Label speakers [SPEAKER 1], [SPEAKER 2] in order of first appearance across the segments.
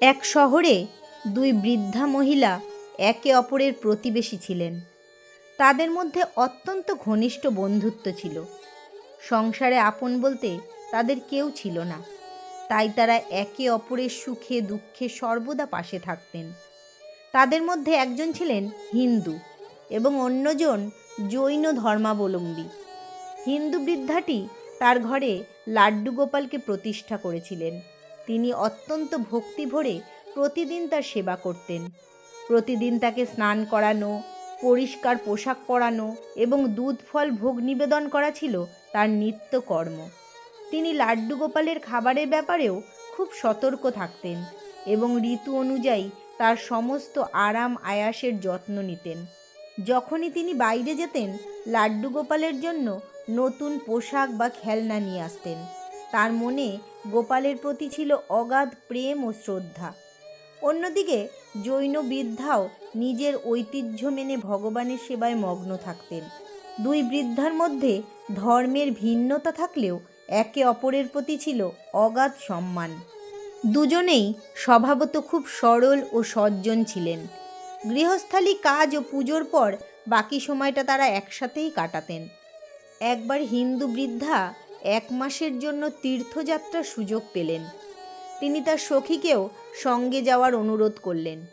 [SPEAKER 1] এক শহরে দুই বৃদ্ধা মহিলা একে অপরের প্রতিবেশী ছিলেন। তাদের মধ্যে অত্যন্ত ঘনিষ্ঠ বন্ধুত্ব ছিল। সংসারে আপন বলতে তাদের কেউ ছিল না। তাই তারা একে অপরের সুখে, দুঃখে সর্বদা পাশে থাকতেন। তাদের মধ্যে একজন ছিলেন হিন্দু এবং অন্যজন জৈন ধর্মাবলম্বী। হিন্দু বৃদ্ধাটি তার ঘরে লাড্ডু গোপালকে প্রতিষ্ঠা করেছিলেন। তিনি অত্যন্ত ভক্তি ভরে প্রতিদিন তার সেবা করতেন। প্রতিদিন তাকে স্নান করানো, পরিষ্কার পোশাক পরানো এবং দুধ, ফল, ভোগ নিবেদন করা ছিল তার নিত্য কর্ম তিনি লাড্ডু গোপালের খাবারের ব্যাপারেও খুব সতর্ক থাকতেন এবং ঋতু অনুযায়ী তার সমস্ত আরাম আয়াসের যত্ন নিতেন। যখনই তিনি বাইরে যেতেন, লাড্ডু গোপালের জন্য নতুন পোশাক বা খেলনা নিয়ে আসতেন। তার মনে গোপালের প্রতি ছিল অগাধ প্রেম ও শ্রদ্ধা। অন্যদিকে জৈন বৃদ্ধাও নিজের ঐতিহ্য মেনে ভগবানের সেবায় মগ্ন থাকতেন। দুই বৃদ্ধার মধ্যে ধর্মের ভিন্নতা থাকলেও একে অপরের প্রতি ছিল অগাধ সম্মান। দুজনেই স্বভাবত খুব সরল ও সজ্জন ছিলেন। গৃহস্থালী কাজ ও পুজোর পর বাকি সময়টা তারা একসাথেই কাটাতেন। একবার হিন্দু বৃদ্ধা এক মাসের জন্য তীর্থযাত্রার সুযোগ পেলেন। তিনি তার সখীকেও সঙ্গে যাওয়ার অনুরোধ করলেন।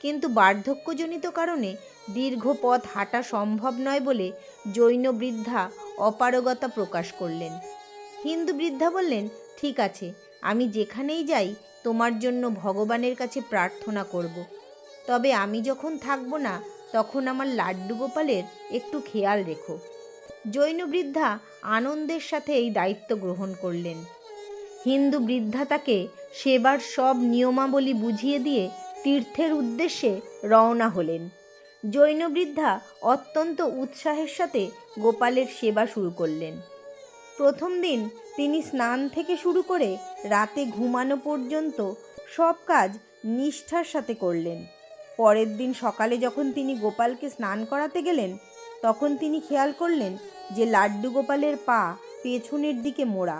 [SPEAKER 1] কিন্তু বার্ধক্যজনিত কারণে দীর্ঘ পথ হাঁটা সম্ভব নয় বলে জৈন বৃদ্ধা অপারগতা প্রকাশ করলেন। হিন্দু বৃদ্ধা বললেন, ঠিক আছে, আমি যেখানেই যাই তোমার জন্য ভগবানের কাছে প্রার্থনা করব। তবে আমি যখন থাকব না, তখন আমার লাড্ডু গোপালের একটু খেয়াল রেখো। জৈন বৃদ্ধা আনন্দের সাথে এই দায়িত্ব গ্রহণ করলেন। হিন্দু বৃদ্ধা তাকে সেবার সব নিয়মাবলী বুঝিয়ে দিয়ে তীর্থের উদ্দেশ্যে রওনা হলেন। জৈন বৃদ্ধা অত্যন্ত উৎসাহের সাথে গোপালের সেবা শুরু করলেন। প্রথম দিন তিনি স্নান থেকে শুরু করে রাতে ঘুমানো পর্যন্ত সব কাজ নিষ্ঠার সাথে করলেন। পরের দিন সকালে যখন তিনি গোপালকে স্নান করাতে গেলেন তখন তিনি খেয়াল করলেন যে লাড্ডু গোপালের পা পেছনের দিকে মোড়া।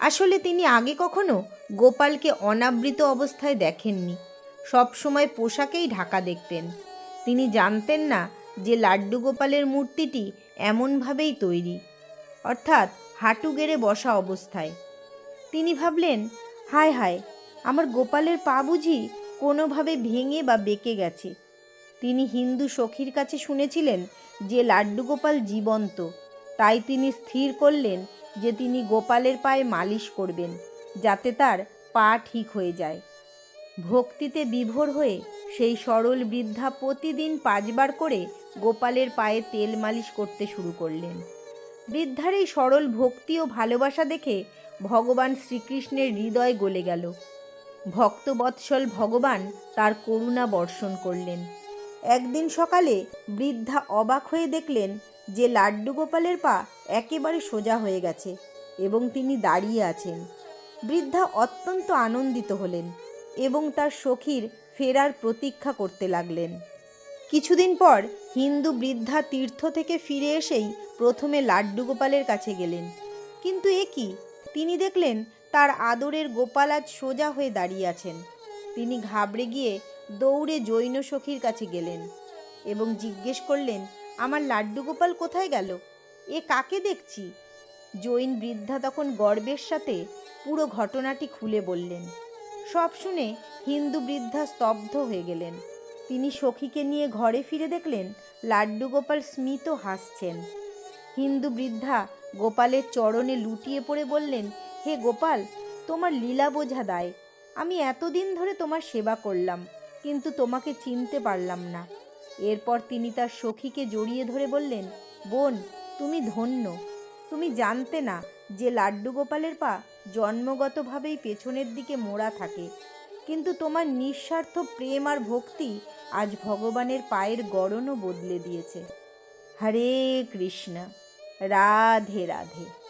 [SPEAKER 1] আসলে তিনি আগে কখনো গোপালকে অনাবৃত অবস্থায় দেখেননি। সব সময় পোশাকেই ঢাকা দেখতেন। তিনি জানতেন না যে লাড্ডু গোপালের মূর্তিটি এমনভাবেই তৈরি, অর্থাৎ হাঁটু গেড়ে বসা অবস্থায়। তিনি ভাবলেন, হায় হায়, আমার গোপালের পা বুঝি কোনোভাবে ভেঙে বা বেঁকে গেছে। তিনি হিন্দু সখীর কাছে শুনেছিলেন যে লাড্ডু গোপাল জীবন্ত, তাই তিনি স্থির করলেন যে তিনি গোপালের পায়ে মালিশ করবেন, যাতে তার পা ঠিক হয়ে যায়। ভক্তিতে বিভোর হয়ে সেই সরল বৃদ্ধা প্রতিদিন পাঁচবার করে গোপালের পায়ে তেল মালিশ করতে শুরু করলেন। বৃদ্ধার এই সরল ভক্তি ও ভালোবাসা দেখে ভগবান শ্রীকৃষ্ণের হৃদয় গলে গেল। ভক্তবৎসল ভগবান তার করুণা বর্ষণ করলেন। একদিন সকালে বৃদ্ধা অবাক হয়ে দেখলেন যে লাড্ডু গোপালের পা একেবারে সোজা হয়ে গেছে এবং তিনি দাঁড়িয়ে আছেন। বৃদ্ধা অত্যন্ত আনন্দিত হলেন এবং তার সখীর ফেরার প্রতীক্ষা করতে লাগলেন। কিছুদিন পর হিন্দু বৃদ্ধা তীর্থ থেকে ফিরে এসেই প্রথমে লাড্ডু গোপালের কাছে গেলেন। কিন্তু এ কি? তিনি দেখলেন তার আদরের গোপাল আজ সোজা হয়ে দাঁড়িয়ে আছেন। তিনি ঘাবড়ে গিয়ে দৌড়ে জৈন সখীর কাছে গেলেন এবং জিজ্ঞেস করলেন, আমার লাড্ডু গোপাল কোথায় গেল? এ কাকে দেখছি? জৈন বৃদ্ধা তখন গর্বের সাথে পুরো ঘটনাটি খুলে বললেন। সব শুনে হিন্দু বৃদ্ধা স্তব্ধ হয়ে গেলেন। তিনি সখীকে নিয়ে ঘরে ফিরে দেখলেন লাড্ডু গোপাল স্মিত হাসছেন। হিন্দু বৃদ্ধা গোপালের চরণে লুটিয়ে পড়ে বললেন, হে গোপাল, তোমার লীলা বোঝা দায়। আমি এতদিন ধরে তোমার সেবা করলাম। কিন্তু তোমাকে চিনতে পারলাম না। এরপর তিনি তার সখীকে জড়িয়ে ধরে বললেন, বোন, তুমি ধন্য। তুমি জানতে না যে লাড্ডু গোপালের পা জন্মগতভাবেই পেছনের দিকে মোড়া থাকে। কিন্তু তোমার নিঃস্বার্থ প্রেম আর ভক্তি আজ ভগবানের পায়ের গড়নও বদলে দিয়েছে। হরে কৃষ্ণ। রাধে রাধে।